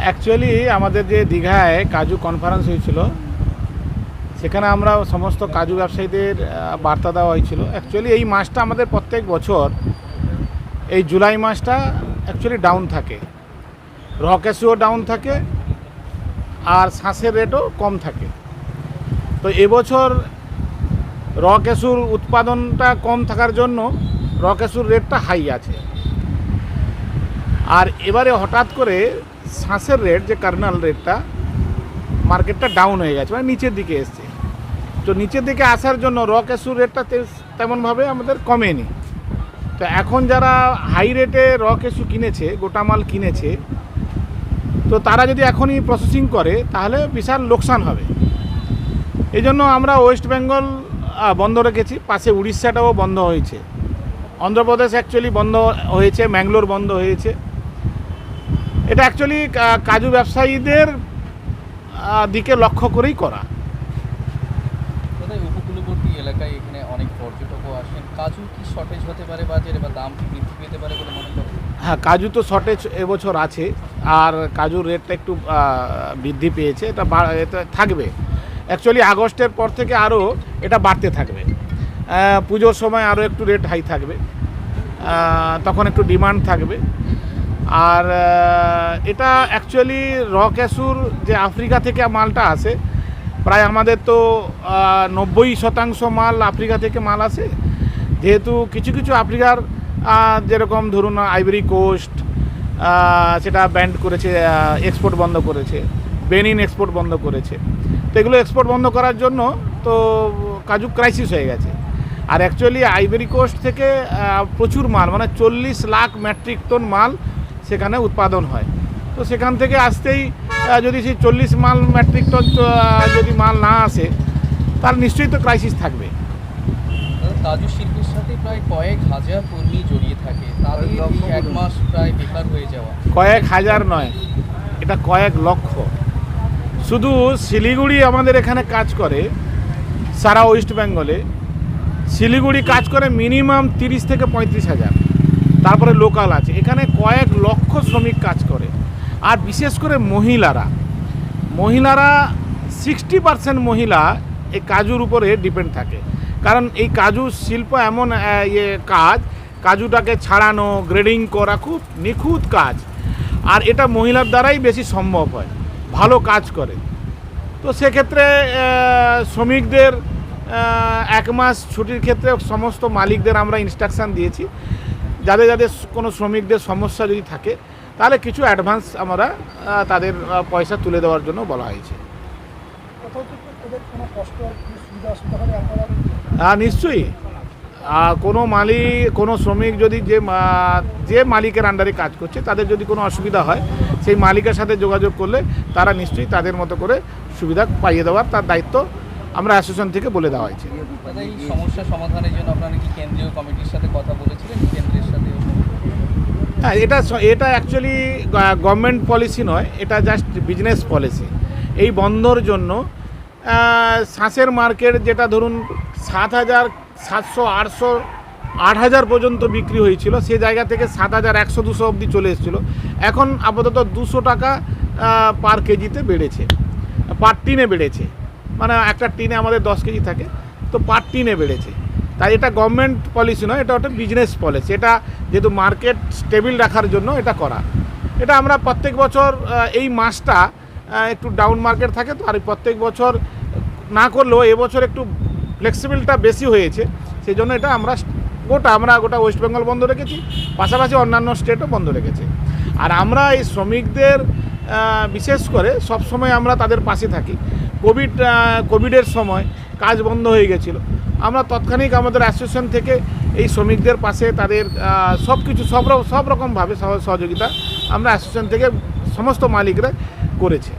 না অ্যাকচুয়ালি আমাদের যে দীঘায় কাজু কনফারেন্স হয়েছিল, সেখানে আমরা সমস্ত কাজু ব্যবসায়ীদের বার্তা দেওয়া হয়েছিল। অ্যাকচুয়ালি এই মাসটা আমাদের প্রত্যেক বছর, এই জুলাই মাসটা অ্যাকচুয়ালি ডাউন থাকে। র ক্যাশুও ডাউন থাকে, আর শ্বাসের রেটও কম থাকে। তো এবছর র ক্যাশুর উৎপাদনটা কম থাকার জন্য র ক্যাশুর রেটটা হাই আছে। আর এবারে হঠাৎ করে শ্বাসের রেট যে কার্নাল রেটটা মার্কেটটা ডাউন হয়ে গেছে মানে নিচের দিকে এসছে। তো নিচের দিকে আসার জন্য র ক্যাশুর রেটটা তেমনভাবে আমাদের কমেনি। তো এখন যারা হাই রেটে র ক্যাশু কিনেছে, গোটা মাল কিনেছে, তো তারা যদি এখনই প্রসেসিং করে, তাহলে বিশাল লোকসান হবে। এই জন্য আমরা ওয়েস্ট বেঙ্গল বন্ধ রেখেছি। পাশে উড়িষ্যাটাও বন্ধ হয়েছে। অন্ধ্রপ্রদেশ অ্যাকচুয়ালি বন্ধ হয়েছে ম্যাঙ্গলোর বন্ধ হয়েছে। এটা অ্যাকচুয়ালি কাজু ব্যবসায়ীদের দিকে লক্ষ্য করেই করা। উপকূলবর্তী এলাকায় এখানে অনেক পর্যটকও আসেন? কাজু কি শর্টেজ হতে পারে বাজারে বা দাম কি বৃদ্ধি পেতে পারে বলে মনে করেন? হ্যাঁ কাজু তো শর্টেজ এবছর আছে আর কাজুর রেটটা একটু বৃদ্ধি পেয়েছে। এটা এটা থাকবে। অ্যাকচুয়ালি আগস্টের পর থেকে আরও এটা বাড়তে থাকবে। পুজোর সময় আরও একটু রেট হাই থাকবে। তখন একটু ডিমান্ড থাকবে। আর এটা অ্যাকচুয়ালি র ক্যাশুর যে আফ্রিকা থেকে মালটা আসে, প্রায় আমাদের তো নব্বই শতাংশ মাল আফ্রিকা থেকে মাল আসে। যেহেতু কিছু কিছু আফ্রিকার যেরকম ধরুন আইভরি কোস্ট সেটা ব্যান্ড করেছে এক্সপোর্ট বন্ধ করেছে বেনিন এক্সপোর্ট বন্ধ করেছে। তো এগুলো এক্সপোর্ট বন্ধ করার জন্য তো কাজু ক্রাইসিস হয়ে গেছে। আর অ্যাকচুয়ালি আইভরি কোস্ট থেকে প্রচুর মাল মানে চল্লিশ লাখ মেট্রিক টন মাল সেখানে উৎপাদন হয়। তো সেখান থেকে আসতেই যদি সেই চল্লিশ মাল মেট্রিক টন যদি মাল না আসে তার নিশ্চয়ই তো ক্রাইসিস থাকবে। কাজু শিল্পের সাথে প্রায় কয়েক হাজার কর্মী জড়িয়ে থাকে। তাদের এই এক মাস প্রায় বেকার হয়ে যাওয়া। কয়েক হাজার নয় এটা কয়েক লক্ষ। শুধু শিলিগুড়ি আমাদের এখানে কাজ করে সারা ওয়েস্ট বেঙ্গলে। শিলিগুড়ি কাজ করে মিনিমাম তিরিশ থেকে পঁয়ত্রিশ হাজার। তারপরে লোকাল আছে। এখানে কয়েক লক্ষ শ্রমিক কাজ করে। আর বিশেষ করে মহিলারা। মহিলারা সিক্সটি পার্সেন্ট মহিলা এই কাজুর উপরে ডিপেন্ড থাকে। কারণ এই কাজু শিল্প এমন ইয়ে কাজ, কাজুটাকে ছাড়ানো গ্রেডিং করা খুব নিখুঁত কাজ। আর এটা মহিলার দ্বারাই বেশি সম্ভব হয়। ভালো কাজ করে। তো সেক্ষেত্রে শ্রমিকদের এক মাস ছুটির ক্ষেত্রে সমস্ত মালিকদের আমরা ইনস্ট্রাকশান দিয়েছি। যাদের যাদের কোনো শ্রমিকদের সমস্যা যদি থাকে, তাহলে কিছু অ্যাডভান্স আমরা তাদের পয়সা তুলে দেওয়ার জন্য বলা হয়েছে। হ্যাঁ নিশ্চয়ই। কোনো মালিক কোনো শ্রমিক যদি যে যে মালিকের আন্ডারে কাজ করছে, তাদের যদি কোনো অসুবিধা হয়, সেই মালিকের সাথে যোগাযোগ করলে তারা নিশ্চয়ই তাদের মতো করে সুবিধা পাইয়ে দেওয়ার তার দায়িত্ব আমরা অ্যাসোসিয়েশন থেকে বলে দেওয়া হয়েছে। সমস্যা সমাধানের জন্য আপনারা কি কেন্দ্রীয় কমিটির সাথে কথা সাথে হ্যাঁ এটা এটা অ্যাকচুয়ালি গভর্নমেন্ট পলিসি নয়, এটা জাস্ট বিজনেস পলিসি এই বন্ধর জন্য শাঁসের মার্কেট যেটা ধরুন সাত হাজার সাতশো, আটশো, আট হাজার পর্যন্ত বিক্রি হয়েছিল, সে জায়গা থেকে সাত হাজার একশো দুশো অবধি চলে এসেছিল। এখন আপাতত দুশো টাকা পার কেজিতে বেড়েছে। পার টিনে বেড়েছে। মানে একটা টিনে আমাদের দশ কেজি থাকে, তো পার টিনে বেড়েছে। তাই এটা গভর্নমেন্ট পলিসি নয়, এটা একটা বিজনেস পলিসি এটা যেহেতু মার্কেট স্টেবিল রাখার জন্য এটা করা। এটা আমরা প্রত্যেক বছর এই মাসটা একটু ডাউন মার্কেট থাকে তো, আর প্রত্যেক বছর না করলেও এবছর একটু ফ্লেক্সিবিলটা বেশি হয়েছে। সেই জন্য এটা আমরা গোটা আমরা গোটা ওয়েস্ট বেঙ্গল বন্ধ রেখেছি, পাশাপাশি অন্যান্য স্টেটও বন্ধ রেখেছে। আর আমরা এই শ্রমিকদের বিশেষ করে সব সময় আমরা তাদের পাশে থাকি। কোভিড কোভিডের সময় কাজ বন্ধ হয়ে গেছিল। আমরা তৎক্ষণিক আমাদের অ্যাসোসিয়েশন থেকে এই শ্রমিকদের পাশে তাদের সব কিছু সব সব রকমভাবে সহ- সহযোগিতা আমরা অ্যাসোসিয়েশন থেকে সমস্ত মালিকরা করেছে।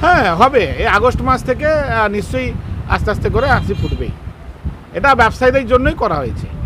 হ্যাঁ হবে। এই আগস্ট মাস থেকে নিশ্চয়ই আস্তে আস্তে করে হাসি ফুটবেই। এটা ব্যবসায়ীদের জন্যই করা হয়েছে।